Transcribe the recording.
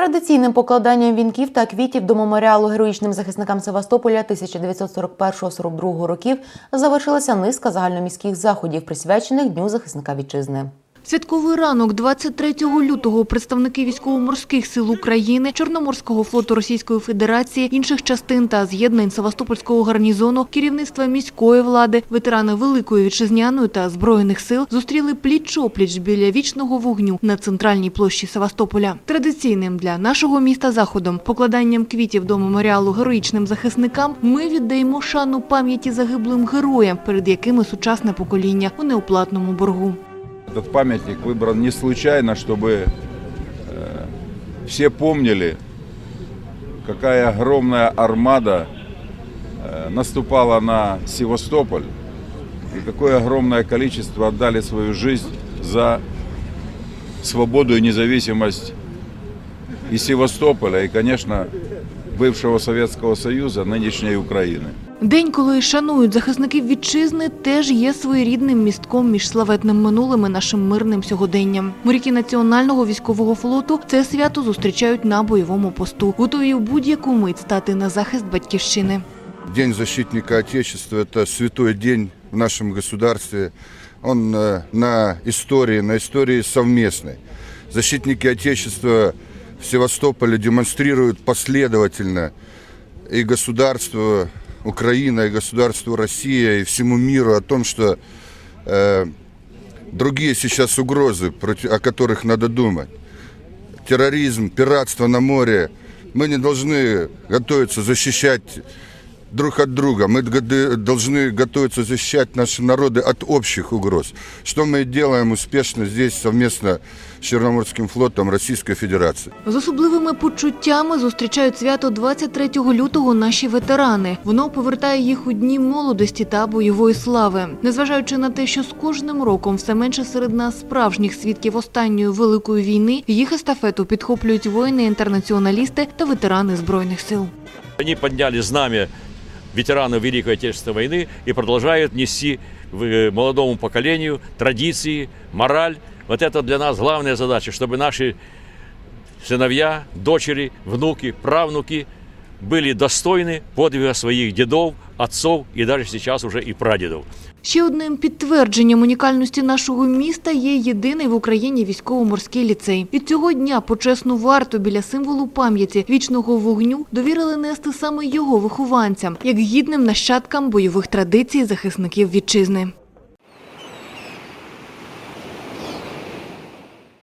Традиційним покладанням вінків та квітів до меморіалу героїчним захисникам Севастополя 1941-42 років завершилася низка загальноміських заходів, присвячених Дню захисника вітчизни. Святковий ранок 23 лютого представники військово-морських сил України, Чорноморського флоту Російської Федерації, інших частин та з'єднань Севастопольського гарнізону, керівництва міської влади, ветерани Великої вітчизняної та збройних сил зустріли пліч-опліч біля вічного вогню на центральній площі Севастополя. Традиційним для нашого міста заходом, покладанням квітів до меморіалу героїчним захисникам, ми віддаємо шану пам'яті загиблим героям, перед якими сучасне покоління у неоплатному боргу. Этот памятник выбран не случайно, чтобы э, все помнили, какая огромная армада э, наступала на Севастополь и какое огромное количество отдали свою жизнь за свободу и независимость и Севастополя, и, конечно, бывшего Советского Союза, нынешней Украины. День, коли шанують захисників вітчизни, теж є своєрідним містком між славетним минулим і нашим мирним сьогоденням. Моряки Національного військового флоту це свято зустрічають на бойовому посту, готові в будь-яку мить стати на захист батьківщини. День защитника Отечества – это святой день в нашем государстве. Он э, на истории, на истории совместной. Защитники Отечества в Севастополе демонстрируют последовательно и государству Украина, и государству Россия, и всему миру о том, что э, другие сейчас угрозы, против, о которых надо думать. Терроризм, пиратство на море. Мы не должны готовиться защищать друг от друга. Мы годы- должны готовиться защищать наши народы от общих угроз. Что мы и делаем успешно здесь совместно с Черноморским флотом Российской Федерации. З особливими почуттями зустрічають свято 23 лютого наші ветерани. Воно повертає їх у дні молодості та бойової слави. Незважаючи на те, що з кожним роком все менше серед нас справжніх свідків останньої великої війни, їх естафету підхоплюють воїни-інтернаціоналісти та ветерани збройних сил. Они подняли знамя ветеранов Великой Отечественной войны и продолжают нести в- э, молодому поколению традиции, мораль. Вот это для нас главная задача, чтобы наши сыновья, дочери, внуки, правнуки были достойны подвига своих дедов, отцов и даже сейчас уже и прадедов. Ще одним підтвердженням унікальності нашого міста є єдиний в Україні військово-морський ліцей. Від цього дня почесну варту біля символу пам'яті вічного вогню довірили нести саме його вихованцям, як гідним нащадкам бойових традицій захисників вітчизни.